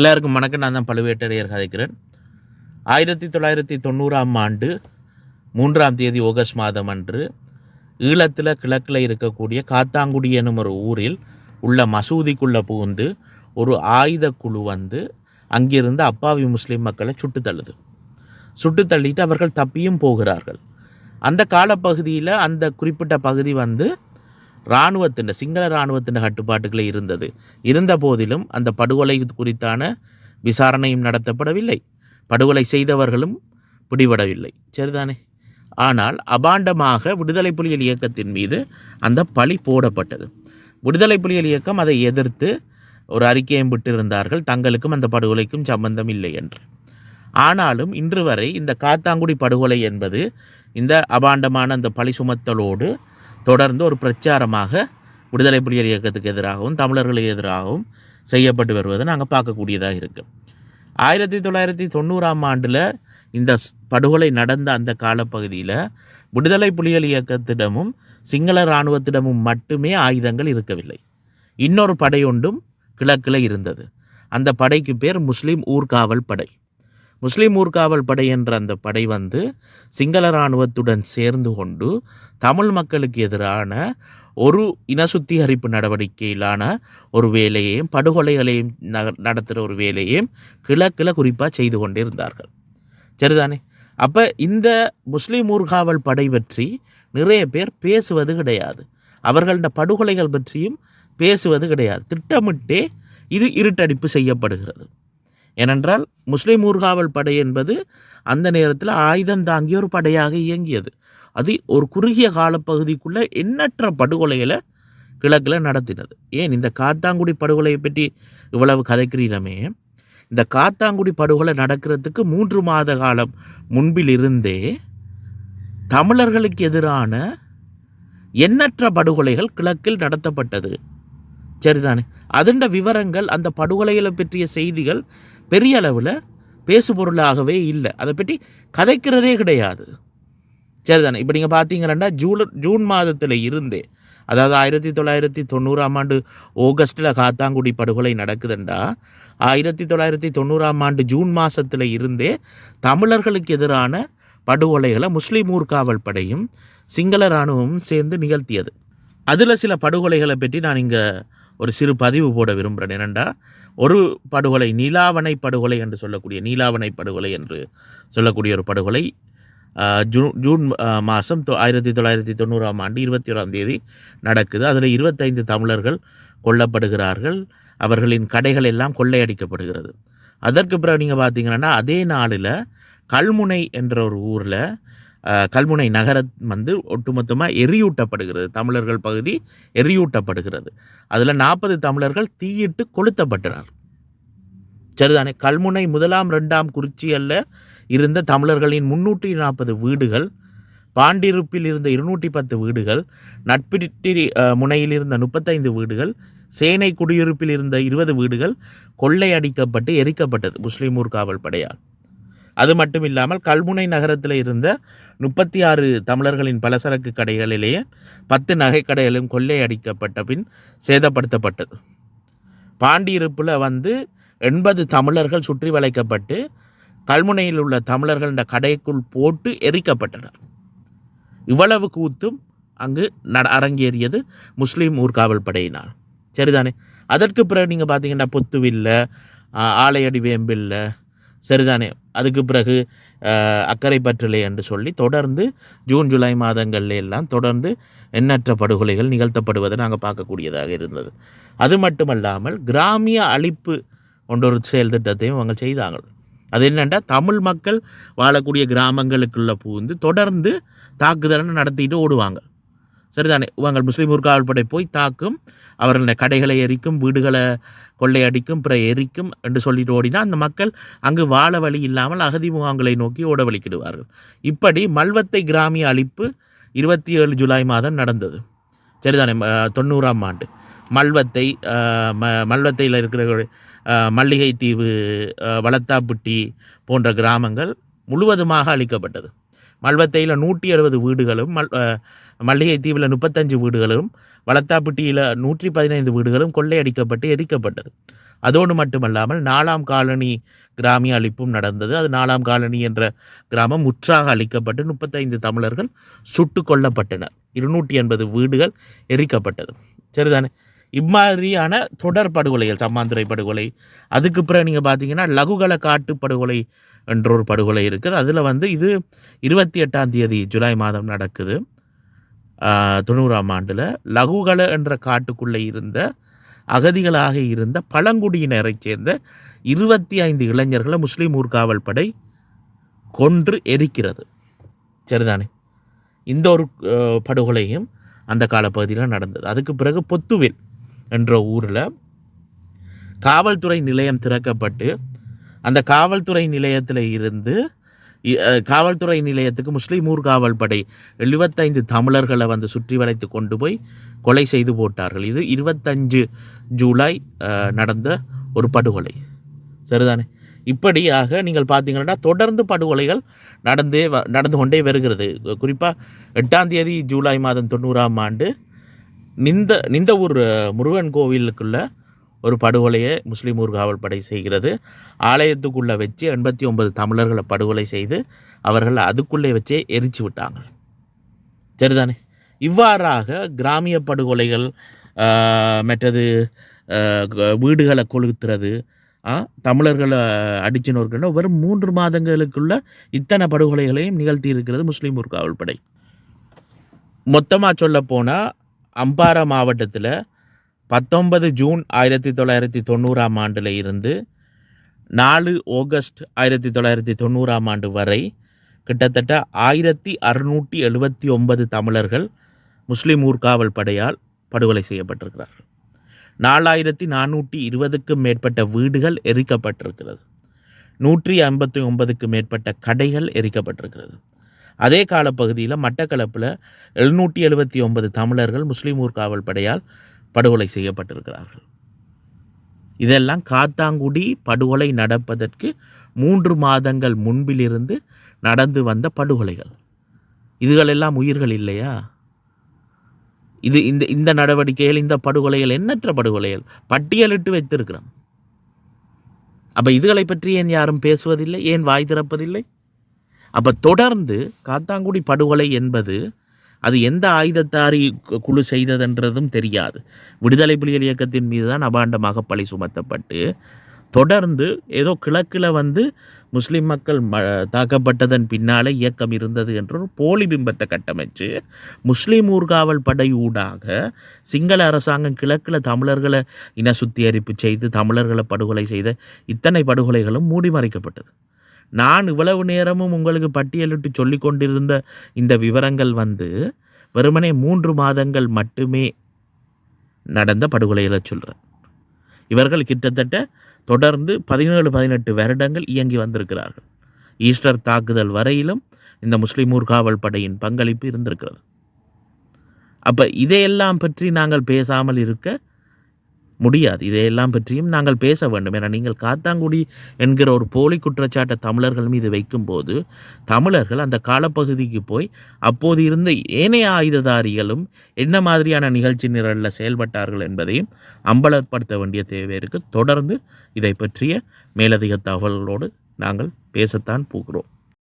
எல்லாருக்கும் வணக்கம். நான் தான் பழுவேட்டரையர் கதைக்கிறேன். ஆயிரத்தி தொள்ளாயிரத்தி தொண்ணூறாம் ஆண்டு மூன்றாம் தேதி ஆகஸ்ட் மாதம் அன்று ஈழத்தில் கிழக்கில் இருக்கக்கூடிய காத்தாங்குடி எனும் ஒரு ஊரில் உள்ள மசூதிக்குள்ளே புகுந்து ஒரு ஆயுத குழு வந்து அங்கிருந்து அப்பாவி முஸ்லீம் மக்களை சுட்டு தள்ளுது. சுட்டு தள்ளிட்டு அவர்கள் தப்பியும் போகிறார்கள். அந்த காலப்பகுதியில் அந்த குறிப்பிட்ட பகுதி வந்து இராணுவத்தின் சிங்கள இராணுவத்தின் கட்டுப்பாட்டுகளே இருந்தது. இருந்த போதிலும் அந்த படுகொலை குறித்தான விசாரணையும் நடத்தப்படவில்லை. படுகொலை செய்தவர்களும் பிடிபடவில்லை. சரிதானே? ஆனால் அபாண்டமாக விடுதலை புலிகள் இயக்கத்தின் மீது அந்த பழி போடப்பட்டது. விடுதலை புலிகள் இயக்கம் அதை எதிர்த்து ஒரு அறிக்கையும் விட்டிருந்தார்கள். தங்களுக்கும் அந்த படுகொலைக்கும் சம்பந்தம் இல்லை என்று. ஆனாலும் இன்று வரை இந்த காத்தாங்குடி படுகொலை என்பது இந்த அபாண்டமான அந்த பழி சுமத்தலோடு தொடர்ந்து ஒரு பிரச்சாரமாக விடுதலை புலிகள் இயக்கத்துக்கு எதிராகவும் தமிழர்களுக்கு எதிராகவும் செய்யப்பட்டு வருவதை நாங்கள் பார்க்கக்கூடியதாக இருக்கு. ஆயிரத்தி தொள்ளாயிரத்தி தொண்ணூறாம் ஆண்டில் இந்த படுகொலை நடந்த அந்த காலப்பகுதியில் விடுதலை புலிகள் இயக்கத்திடமும் சிங்கள இராணுவத்திடமும் மட்டுமே ஆயுதங்கள் இருக்கவில்லை. இன்னொரு படையொன்றும் கிழக்கில் இருந்தது. அந்த படைக்கு பேர் முஸ்லீம் ஊர்காவல் படை. முஸ்லீம் ஊர்காவல் படை என்ற அந்த படை வந்து சிங்கள இராணுவத்துடன் சேர்ந்து கொண்டு தமிழ் மக்களுக்கு எதிரான ஒரு இன சுத்திகரிப்பு நடவடிக்கையிலான ஒரு வேலையையும் படுகொலைகளையும் நடத்துகிற ஒரு வேலையையும் கிழக்கில் குறிப்பாக செய்து கொண்டிருந்தார்கள். சரிதானே? அப்போ இந்த முஸ்லீம் ஊர்காவல் படை பற்றி நிறைய பேர் பேசுவது கிடையாது. அவர்களோட படுகொலைகள் பற்றியும் பேசுவது கிடையாது. திட்டமிட்டே இது இருட்டடிப்பு செய்யப்படுகிறது. ஏனென்றால் முஸ்லீம் ஊர்காவல் படை என்பது அந்த நேரத்தில் ஆயுதம் தாங்கிய ஒரு படையாக இயங்கியது. அது ஒரு குறுகிய காலப்பகுதிக்குள்ளே எண்ணற்ற படுகொலைகளை கிழக்கில் நடத்தினது. ஏன்? இந்த காத்தாங்குடி படுகொலையை பற்றி இவ்வளவு கதைக்கிறீரமே இந்த காத்தாங்குடி படுகொலை நடக்கிறதுக்கு மூன்று மாத காலம் முன்பிலிருந்தே தமிழர்களுக்கு எதிரான எண்ணற்ற படுகொலைகள் கிழக்கில் நடத்தப்பட்டது. சரிதானே? அதுண்ட விவரங்கள் அந்த படுகொலைகளை பற்றிய செய்திகள் பெரிய அளவில் பேசுபொருளாகவே இல்லை. அதை பற்றி கதைக்கிறதே கிடையாது. சரிதானே? இப்போ நீங்கள் பார்த்தீங்கன்னா ஜூலை ஜூன் மாதத்தில் இருந்தே அதாவது ஆயிரத்தி தொள்ளாயிரத்தி தொண்ணூறாம் ஆண்டு ஆகஸ்ட்டில் காத்தாங்குடி படுகொலை நடக்குதுண்டா. ஆயிரத்தி தொள்ளாயிரத்தி தொண்ணூறாம் ஆண்டு ஜூன் மாதத்தில் இருந்தே தமிழர்களுக்கு எதிரான படுகொலைகளை முஸ்லீம் ஊர்காவல் படையும் சிங்கள இராணுவமும் சேர்ந்து நிகழ்த்தியது. அதில் சில படுகொலைகளை பற்றி நான் இங்கே ஒரு சிறு பதிவு போட விரும்புகிறேன் என்னென்னா ஒரு படுகொலை நீலாவணை படுகொலை என்று சொல்லக்கூடிய நீலாவணை படுகொலை என்று சொல்லக்கூடிய ஒரு படுகொலை ஜூன் ஜூன் மாதம் தொ ஆயிரத்தி தொள்ளாயிரத்தி தொண்ணூறாம் ஆண்டு இருபத்தி ஓராம் தேதி நடக்குது. அதில் இருபத்தைந்து தமிழர்கள் கொல்லப்படுகிறார்கள். அவர்களின் கடைகள் எல்லாம் கொள்ளையடிக்கப்படுகிறது. அதற்கு பிறகு நீங்கள் பார்த்தீங்கன்னா அதே நாளில் கல்முனை என்ற ஒரு ஊரில் கல்முனை நகரம் வந்து ஒட்டுமொத்தமாக எரியூட்டப்படுகிறது. தமிழர்கள் பகுதி எரியூட்டப்படுகிறது. அதில் நாற்பது தமிழர்கள் தீயிட்டு கொளுத்தப்பட்டனர். சரிதானே? கல்முனை முதலாம் ரெண்டாம் குறிச்சியல்ல இருந்த தமிழர்களின் முன்னூற்றி நாற்பது வீடுகள் பாண்டிருப்பில் இருந்த இருநூற்றி பத்து வீடுகள் நட்பிட்டி முனையில் இருந்த முப்பத்தைந்து வீடுகள் சேனை குடியிருப்பில் இருந்த இருபது வீடுகள் கொள்ளை அடிக்கப்பட்டு எரிக்கப்பட்டது. முஸ்லீம் ஊர்காவல் படையால் அது மட்டும் இல்லாமல் கல்முனை நகரத்தில் இருந்த முப்பத்தி ஆறு தமிழர்களின் பலசரக்கு கடைகளிலேயே பத்து நகைக்கடைகளும் கொள்ளையடிக்கப்பட்ட பின் சேதப்படுத்தப்பட்டது. பாண்டியிருப்பில் வந்து எண்பது தமிழர்கள் சுற்றி வளைக்கப்பட்டு கல்முனையில் உள்ள தமிழர்கள கடைக்குள் போட்டு எரிக்கப்பட்டனர். இவ்வளவு கூத்தும் அங்கு நட அரங்கேறியது முஸ்லீம் ஊர்காவல் படையினால் சரிதானே? அதற்கு பிறகு நீங்கள் பார்த்தீங்கன்னா பொத்துவில்லை ஆலையடி வேம்பில்லை சரிதானே? அதுக்கு பிறகு அக்கறை பற்றலை என்று சொல்லி தொடர்ந்து ஜூன் ஜூலை மாதங்கள்ல எல்லாம் தொடர்ந்து எண்ணற்ற படுகொலைகள் நிகழ்த்தப்படுவதை நாங்கள் பார்க்கக்கூடியதாக இருந்தது. அது மட்டுமல்லாமல் கிராமிய அழிப்பு ஒன்றொரு செயல் திட்டத்தையும் அவங்க செய்தாங்க அது என்னென்னா தமிழ் மக்கள் வாழக்கூடிய கிராமங்களுக்குள்ளே புகுந்து தொடர்ந்து தாக்குதலை நடத்திட்டு ஓடுவாங்க. சரிதானே? உங்கள் முஸ்லீம் ஊர்காவல்படை போய் தாக்கும் அவர்களுடைய கடைகளை எரிக்கும் வீடுகளை கொள்ளையடிக்கும் பிற எரிக்கும் என்று சொல்லிட்டு ஓடினா அந்த மக்கள் அங்கு வாழ வழி இல்லாமல் அகதி முகாம்களை நோக்கி ஓட வலிக்கிடுவார்கள் இப்படி மல்வத்தை கிராமிய அழிப்பு இருபத்தி ஏழு ஜூலை மாதம் நடந்தது. சரிதானே? தொண்ணூறாம் ஆண்டு. மல்வத்தை ம மல்வத்தையில் இருக்கிற மல்லிகை தீவு வளத்தாப்பட்டி போன்ற கிராமங்கள் முழுவதுமாக அழிக்கப்பட்டது. மல்வத்தையில் நூற்றி அறுபது வீடுகளும் மல் மல்லிகை தீவில் முப்பத்தஞ்சு வீடுகளும் வளத்தாப்பட்டியில் நூற்றி பதினைந்து வீடுகளும் கொள்ளையடிக்கப்பட்டு எரிக்கப்பட்டது. அதோடு மட்டுமல்லாமல் நாலாம் காலனி கிராமிய அழிப்பும் நடந்தது. அது நாலாம் காலனி என்ற கிராமம் முற்றாக அழிக்கப்பட்டு முப்பத்தைந்து தமிழர்கள் சுட்டு கொல்லப்பட்டனர். இருநூற்றி எண்பது வீடுகள் எரிக்கப்பட்டது. சரிதானே? இம்மாதிரியான தொடர் படுகொலைகள் சம்மாந்துறை படுகொலை. அதுக்கு பிறகு நீங்கள் பார்த்தீங்கன்னா லகுகல காட்டு படுகொலை என்ற ஒரு படுகொலை இருக்குது. அதில் வந்து இது இருபத்தி எட்டாம் தேதி ஜூலை மாதம் நடக்குது. தொண்ணூறாம் ஆண்டில். லகுகல என்ற காட்டுக்குள்ளே இருந்த அகதிகளாக இருந்த பழங்குடியினரைச் சேர்ந்த இருபத்தி ஐந்து இளைஞர்களை முஸ்லீம் ஊர்காவல் படை கொன்று எரிக்கிறது. சரிதானே? இந்த ஒரு படுகொலையும் அந்த காலப்பகுதியில் நடந்தது. அதுக்கு பிறகு பொத்துவில் என்ற ஊரில் காவல்துறை நிலையம் திறக்கப்பட்டு அந்த காவல்துறை நிலையத்தில் இருந்து காவல்துறை நிலையத்துக்கு முஸ்லீம் ஊர்காவல் படை எழுபத்தைந்து தமிழர்களை வந்து சுற்றி வளைத்து கொண்டு போய் கொலை செய்து போட்டார்கள். இது இருபத்தஞ்சு ஜூலை நடந்த ஒரு படுகொலை. சரிதானே? இப்படியாக நீங்கள் பார்த்தீங்கன்னா தொடர்ந்து படுகொலைகள் நடந்தே வ- நடந்து கொண்டே வருகிறது. குறிப்பாக எட்டாம் தேதி ஜூலை மாதம் தொண்ணூறாம் ஆண்டு நிந்த நிந்தவூர் ஊர் முருகன் கோவிலுக்குள்ள ஒரு படுகொலையை முஸ்லீம் ஊர் காவல் படை செய்கிறது. ஆலயத்துக்குள்ளே வச்சு எண்பத்தி ஒன்பது தமிழர்களை படுகொலை செய்து அவர்கள் அதுக்குள்ளே வச்சே எரிச்சு விட்டாங்க. சரிதானே? இவ்வாறாக கிராமிய படுகொலைகள் மற்றது வீடுகளை கொளுத்துறது ஆ, தமிழர்களை அடிச்சு நொறுக்கணும் வெறும் மூன்று மாதங்களுக்குள்ள இத்தனை படுகொலைகளையும் நிகழ்த்தி இருக்கிறது முஸ்லீம் ஊர் காவல்படை. மொத்தமாக சொல்ல போனால் அம்பாரா மாவட்டத்தில் பத்தொன்பது ஜூன் ஆயிரத்தி தொள்ளாயிரத்தி தொண்ணூறாம் ஆண்டில் இருந்து நாலு ஆகஸ்ட் ஆயிரத்தி தொள்ளாயிரத்தி தொண்ணூறாம் ஆண்டு வரை கிட்டத்தட்ட ஆயிரத்தி அறுநூற்றி எழுபத்தி ஒன்பது தமிழர்கள் முஸ்லீம் ஊர்காவல் படையால் படுகொலை செய்யப்பட்டிருக்கிறார்கள் நாலாயிரத்தி நானூற்றி இருபதுக்கும் மேற்பட்ட வீடுகள் எரிக்கப்பட்டிருக்கிறது. நூற்றி ஐம்பத்தி ஒன்பதுக்கும் மேற்பட்ட கடைகள் எரிக்கப்பட்டிருக்கிறது. அதே காலப்பகுதியில் மட்டக்களப்பில் எழுநூற்றி எழுபத்தி ஒன்பது தமிழர்கள் முஸ்லீம் ஊர்காவல் படையால் படுகொலை செய்யப்பட்டிருக்கிறார்கள். இதெல்லாம் காத்தாங்குடி படுகொலை நடப்பதற்கு மூன்று மாதங்கள் முன்பிலிருந்து நடந்து வந்த படுகொலைகள். இதுகளெல்லாம் உயிர்கள் இல்லையா? இது இந்த இந்த நடவடிக்கைகள் இந்த படுகொலைகள் எண்ணற்ற படுகொலைகள். பட்டியலிட்டு வைத்திருக்கிறோம். அப்போ இதுகளை பற்றி ஏன் யாரும் பேசுவதில்லை? ஏன் வாய் திறப்பதில்லை? அப்போ தொடர்ந்து காத்தாங்குடி படுகொலை என்பது அது எந்த ஆயுதத்தாரி கு- குழு செய்ததென்றதும் தெரியாது. விடுதலை புலிகள் இயக்கத்தின் மீது தான் அபாண்டமாக பழி சுமத்தப்பட்டு தொடர்ந்து ஏதோ கிழக்கில் வந்து முஸ்லிம் மக்கள் ம தாக்கப்பட்டதன் பின்னாலே இயக்கம் இருந்தது என்ற ஒரு போலி பிம்பத்தை கட்டமைச்சு முஸ்லீம் ஊர்காவல் படை ஊடாக சிங்கள அரசாங்கம் கிழக்கில் தமிழர்களை இன சுத்திகரிப்பு செய்து தமிழர்களை படுகொலை செய்த இத்தனை படுகொலைகளும் மூடி மறைக்கப்பட்டது. நான் இவ்வளவு நேரமும் உங்களுக்கு பட்டியலிட்டு சொல்லி கொண்டிருந்த இந்த விவரங்கள் வந்து வெறுமனே மூன்று மாதங்கள் மட்டுமே நடந்த படுகொலையில் சொல்கிறேன் இவர்கள் கிட்டத்தட்ட தொடர்ந்து பதினேழு பதினெட்டு வருடங்கள் இயங்கி வந்திருக்கிறார்கள். ஈஸ்டர் தாக்குதல் வரையிலும் இந்த முஸ்லிம் ஊர்காவல் படையின் பங்களிப்பு இருந்திருக்கிறது. அப்போ இதையெல்லாம் பற்றி நாங்கள் பேசாமல் இருக்க முடியாது. இதையெல்லாம் பற்றியும் நாங்கள் பேச வேண்டும். என நீங்கள் காத்தாங்குடி என்கிற ஒரு போலி குற்றச்சாட்டை தமிழர்கள் மீது வைக்கும்போது தமிழர்கள் அந்த காலப்பகுதிக்கு போய் அப்போது இருந்த ஏனைய ஆயுததாரிகளும் என்ன மாதிரியான நிகழ்ச்சி நிரலில் செயல்பட்டார்கள் என்பதையும் அம்பலப்படுத்த வேண்டிய தேவை இருக்குது தொடர்ந்து இதை பற்றிய மேலதிக தகவல்களோடு நாங்கள் பேசத்தான் போகிறோம்.